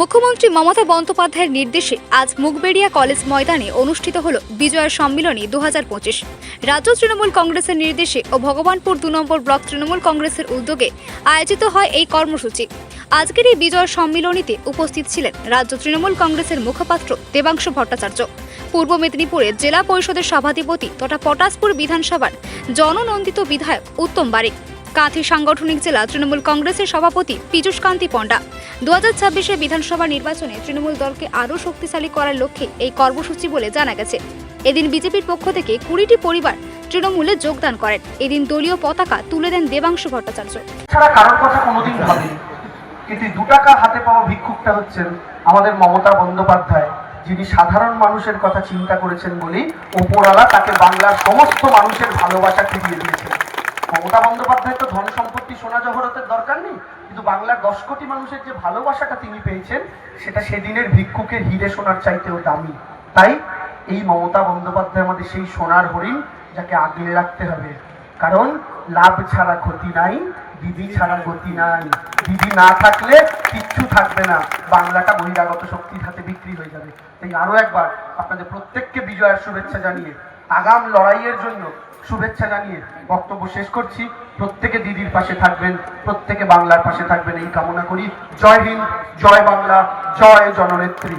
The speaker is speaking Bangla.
মুখ্যমন্ত্রী মমতা বন্দ্যোপাধ্যায়ের নির্দেশে আজ মুগবেড়িয়া কলেজ ময়দানে অনুষ্ঠিত হল বিজয়া সম্মিলনী দু হাজার পঁচিশ। রাজ্য তৃণমূল কংগ্রেসের নির্দেশে ও ভগবানপুর দু নম্বর ব্লক তৃণমূল কংগ্রেসের উদ্যোগে আয়োজিত হয় এই কর্মসূচি। আজকের এই বিজয় সম্মিলনীতে উপস্থিত ছিলেন রাজ্য তৃণমূল কংগ্রেসের মুখপাত্র দেবাংশু ভট্টাচার্য, পূর্ব মেদিনীপুরের জেলা পরিষদের সভাধিপতি তথা পটাশপুর বিধানসভার জননন্দিত বিধায়ক উত্তম বারিক, কাঁথি সাংগঠনিক জেলা তৃণমূল কংগ্রেসের সভাপতি পীযূষ কান্তি পণ্ডা দু হাজার বিধানসভা নির্বাচনে তৃণমূল দলকে আরও শক্তিশালী করার লক্ষ্যে এই কর্মসূচি বলে জানা গেছে। এদিন বিজেপির পক্ষ থেকে কুড়িটি পরিবার তৃণমূলে যোগদান করেন। এদিন দলীয় পতাকা তুলে দেন দেবাংশু ভট্টাচার্য। ছাড়া কারোর কথা কোনোদিন ভাবিনি। কিন্তু দু টাকা হাতে পাওয়া ভিক্ষুকটা হচ্ছেন আমাদের মমতা বন্দ্যোপাধ্যায়, যিনি সাধারণ মানুষের কথা চিন্তা করেছেন বলেই ওপরওয়ালা তাকে বাংলার সমস্ত মানুষের ভালোবাসা ফিরিয়ে দিয়েছেন। মমতা বন্দ্যোপাধ্যায় তো ধন সম্পত্তি সোনা জহরতের দরকার নেই, কিন্তু বাংলার দশ কোটি মানুষের যে ভালোবাসাটা তিনি পেয়েছেন, সেটা সেদিনের ভিক্ষুকের হিরে সোনার চাইতেও দামি। তাই এই মমতা বন্দ্যোপাধ্যায় আমাদের সেই সোনার হরিণ যাকে আগলে রাখতে হবে। কারণ লাভ ছাড়া ক্ষতি নাই দিদি ছাড়া গতি নাই। দিদি না থাকলে কিচ্ছু থাকবে না। বাংলাটা বহিরাগত শক্তির হাতে বিক্রি হয়ে যাবে। তাই আরও একবার আপনাদের প্রত্যেককে বিজয়ের শুভেচ্ছা জানিয়ে আগাম লড়াইয়ের জন্য শুভেচ্ছা জানিয়ে বক্তব্য শেষ করছি। প্রত্যেকে দিদির পাশে থাকবেন, প্রত্যেকে বাংলার পাশে থাকবেন, এই কামনা করি। জয় হিন্দ, জয় বাংলা, জয় জননেত্রী।